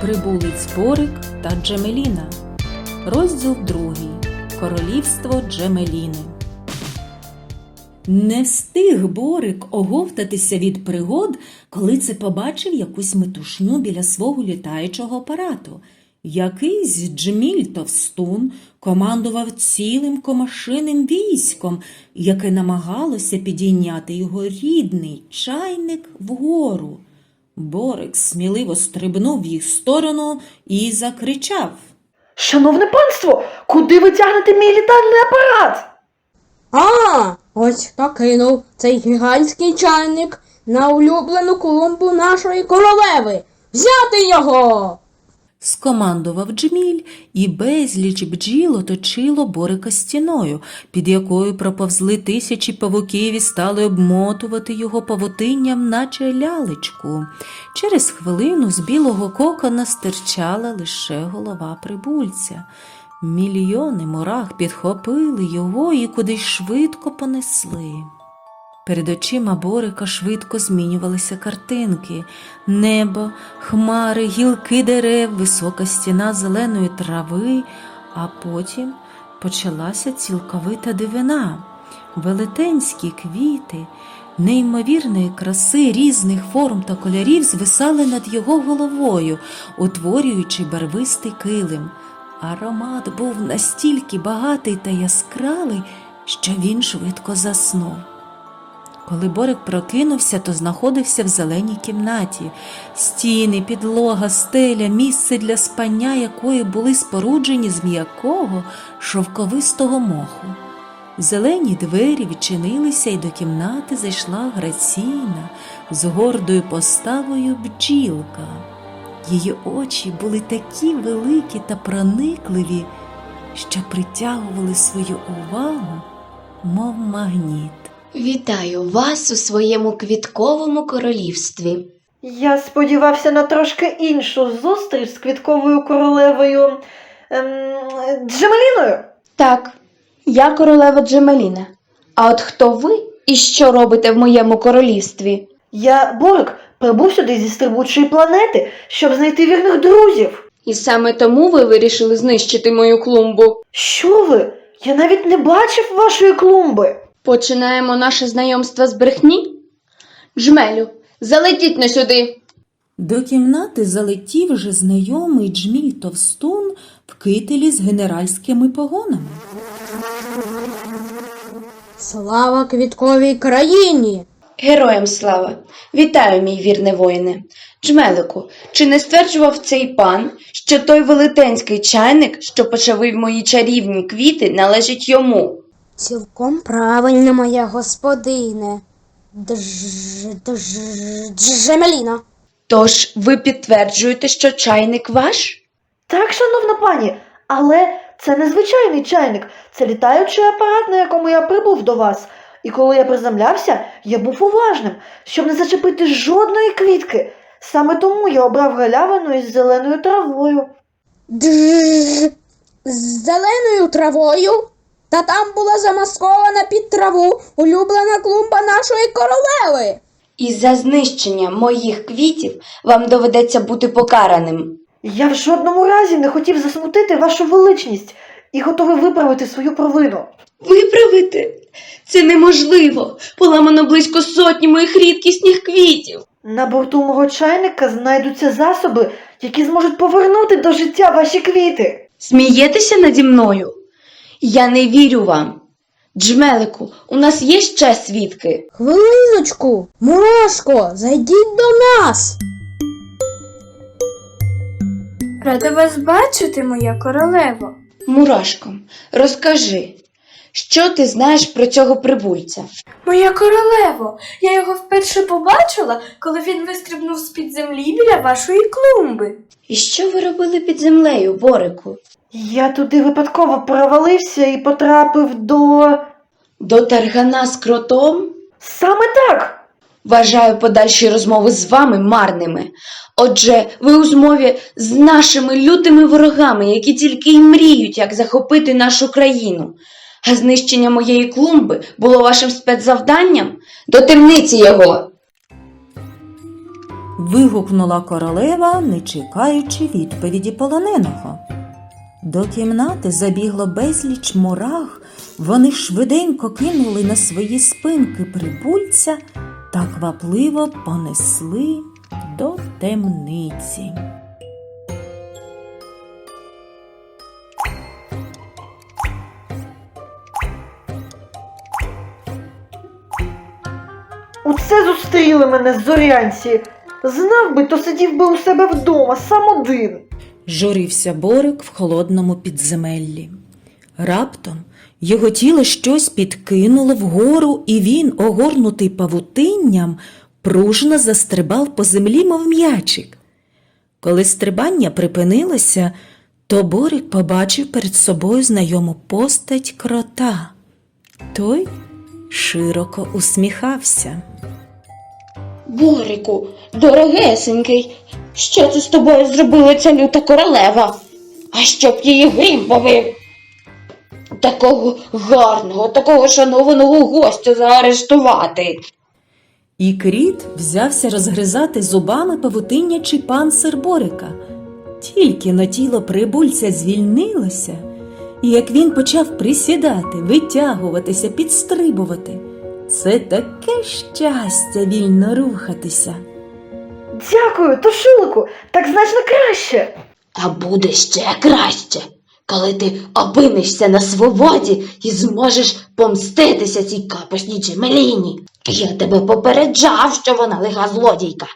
Прибулець Борик та Джемеліна. Розділ другий. Королівство Джемеліни. Не встиг Борик оговтатися від пригод, коли це побачив якусь метушню біля свого літаючого апарату. Якийсь Джміль Товстун командував цілим комашиним військом, яке намагалося підійняти його рідний чайник вгору. Борик сміливо стрибнув в їх сторону і закричав. Шановне панство, куди ви тягнете мій літальний апарат? А, ось покинув цей гігантський чайник на улюблену клумбу нашої королеви. Взяти його! Скомандував Джміль, і безліч бджіл оточило Борика стіною, під якою проповзли тисячі павуків і стали обмотувати його павутинням, наче лялечку. Через хвилину з білого кокона стирчала лише голова прибульця. Мільйони мурах підхопили його і кудись швидко понесли. Перед очима Борика швидко змінювалися картинки. Небо, хмари, гілки дерев, висока стіна зеленої трави, а потім почалася цілковита дивина. Велетенські квіти, неймовірної краси різних форм та кольорів звисали над його головою, утворюючи барвистий килим. Аромат був настільки багатий та яскравий, що він швидко заснув. Коли Борик прокинувся, то знаходився в зеленій кімнаті. Стіни, підлога, стеля, місце для спання якої були споруджені з м'якого шовковистого моху. Зелені двері відчинилися, і до кімнати зайшла граційна, з гордою поставою бджілка. Її очі були такі великі та проникливі, що притягували свою увагу, мов магніт. Вітаю вас у своєму квітковому королівстві. Я сподівався на трошки іншу зустріч з квітковою королевою ем, Джемеліною. Так, я королева Джемеліна. А от хто ви і що робите в моєму королівстві? Я Борик прибув сюди зі стрибучої планети, щоб знайти вірних друзів. І саме тому ви вирішили знищити мою клумбу. Що ви? Я навіть не бачив вашої клумби. Починаємо наше знайомство з брехні? Джмелю, залетіть на сюди. До кімнати залетів вже знайомий Джміль Товстун в кителі з генеральськими погонами. Слава квітковій країні! Героям слава! Вітаю, мій вірне воїне. Джмелику, чи не стверджував цей пан, що той велетенський чайник, що почавив мої чарівні квіти, належить йому? Цілком правильно, моя господине. Дж... Дж... Джемеліна. Тож ви підтверджуєте, що чайник ваш? Так, шановна пані, але це не звичайний чайник, це літаючий апарат, на якому я прибув до вас. І коли я приземлявся, я був уважним, щоб не зачепити жодної квітки. Саме тому я обрав галявину із зеленою травою. Дж... З зеленою травою. Та там була замаскована під траву улюблена клумба нашої королеви. І за знищення моїх квітів вам доведеться бути покараним. Я в жодному разі не хотів засмутити вашу величність і готовий виправити свою провину. Виправити? Це неможливо. Поламано близько сотні моїх рідкісних квітів. На борту мого чайника знайдуться засоби, які зможуть повернути до життя ваші квіти. Смієтеся наді мною? Я не вірю вам. Джмелику, у нас є ще свідки. Хвилиночку, Мурашко, зайдіть до нас. Рада вас бачити, моя королево. Мурашко, розкажи, що ти знаєш про цього прибульця? Моя королево, я його вперше побачила, коли він вистрибнув з-під землі біля вашої клумби. І що ви робили під землею, Борику? Я туди випадково провалився і потрапив до. До таргана з кротом? Саме так. Вважаю подальші розмови з вами марними. Отже, ви у змові з нашими лютими ворогами, які тільки й мріють, як захопити нашу країну. А знищення моєї клумби було вашим спецзавданням? До темниці його! вигукнула королева, не чекаючи відповіді полоненого. До кімнати забігло безліч мурах, вони швиденько кинули на свої спинки прибульця та квапливо понесли до темниці. Оце зустріли мене зорянці. Знав би, то сидів би у себе вдома, сам один. Журився Борик в холодному підземеллі. Раптом його тіло щось підкинуло вгору, і він, огорнутий павутинням, пружно застрибав по землі, мов м'ячик. Коли стрибання припинилося, то Борик побачив перед собою знайому постать крота. Той широко усміхався. Борику, дорогесенький, що це з тобою зробила ця люта королева? А щоб її грім повив? Такого гарного, такого шанованого гостя заарештувати. І кріт взявся розгризати зубами павутиннячий панцир Борика. Тільки но тіло прибульця звільнилося, і як він почав присідати, витягуватися, підстрибувати. Це таке щастя вільно рухатися. Дякую, Тушилику, так значно краще. А буде ще краще, коли ти опинишся на свободі і зможеш помститися цій капосній Джемеліні. Я тебе попереджав, що вона лиха злодійка,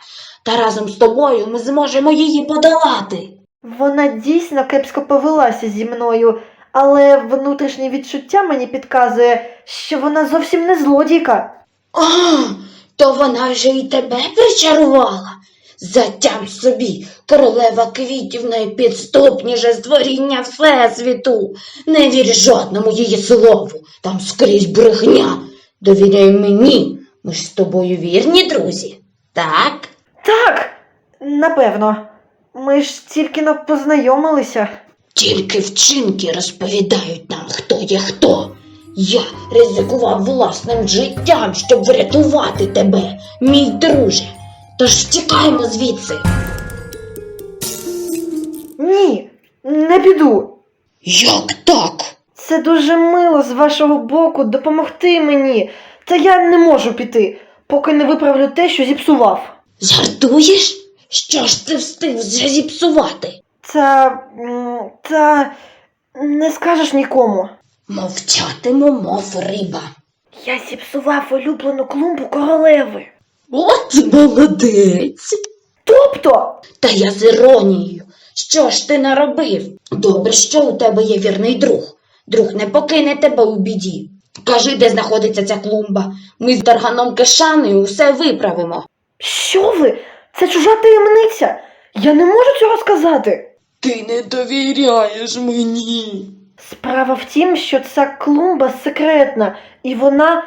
та разом з тобою ми зможемо її подолати. Вона дійсно кепсько повелася зі мною, але внутрішнє відчуття мені підказує, що вона зовсім не злодійка. А, то вона вже і тебе причарувала. Затям собі, королева квітів найпідступніше створіння Всесвіту. Не вір жодному її слову, там скрізь брехня. Довіряй мені, ми ж з тобою вірні друзі. Так? Так, напевно. Ми ж тільки познайомилися. Тільки вчинки розповідають нам, хто є хто. Я ризикував власним життям, щоб врятувати тебе, мій друже. Тож тікаємо звідси. Ні, не піду. Як так? Це дуже мило з вашого боку допомогти мені. Та я не можу піти, поки не виправлю те, що зіпсував. Жартуєш? Що ж ти встиг вже зіпсувати? М, та. не скажеш нікому. Мовчатиму, мов риба. Я зіпсував улюблену клумбу королеви. От молодець. Тобто, Та я з іронією. Що ж ти наробив? Добре, що у тебе є вірний друг. Друг не покине тебе у біді. Кажи, де знаходиться ця клумба. Ми з Тарганом Кешаною усе виправимо. що ви? Це чужа таємниця. Я не можу цього сказати. Ти не довіряєш мені. Справа в тім, що ця клумба секретна і вона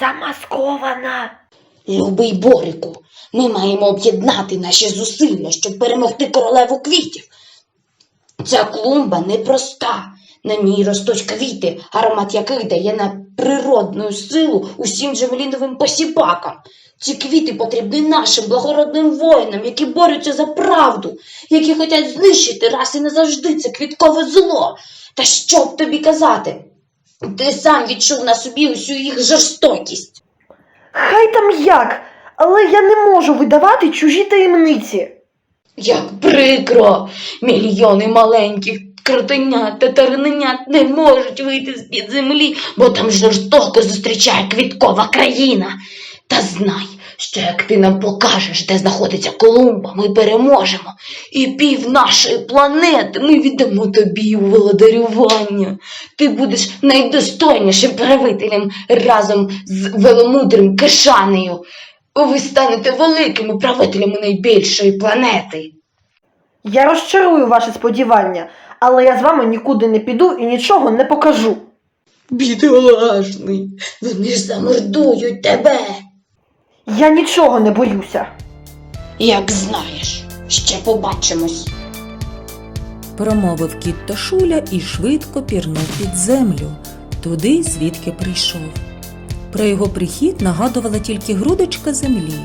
замаскована. Любий Борику, ми маємо об'єднати наші зусилля, щоб перемогти королеву квітів. Ця клумба непроста. На ній ростуть квіти, аромат яких дає на природну силу усім джемеліновим посіпакам. Ці квіти потрібні нашим благородним воїнам, які борються за правду, які хочуть знищити раз і назавжди це квіткове зло. Та що б тобі казати? Ти сам відчув на собі усю їх жорстокість. Хай там як, але я не можу видавати чужі таємниці. Як прикро! Мільйони маленьких кротенят та терненят не можуть вийти з-під землі, бо там жорстоко зустрічає квіткова країна. Та знай, що як ти нам покажеш, де знаходиться Колумба, ми переможемо. І пів нашої планети ми віддамо тобі у володарювання. Ти будеш найдостойнішим правителем разом з веломудрим Кишанею. Ви станете великими правителями найбільшої планети. Я розчарую ваші сподівання, але я з вами нікуди не піду і нічого не покажу. Бідолашний, вони ж замордують тебе. Я нічого не боюся. Як знаєш, ще побачимось. Промовив кіт Тошуля і швидко пірнув під землю, туди, звідки прийшов. Про його прихід нагадувала тільки грудочка землі,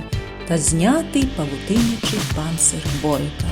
та знятий павутинячий панцир Борика.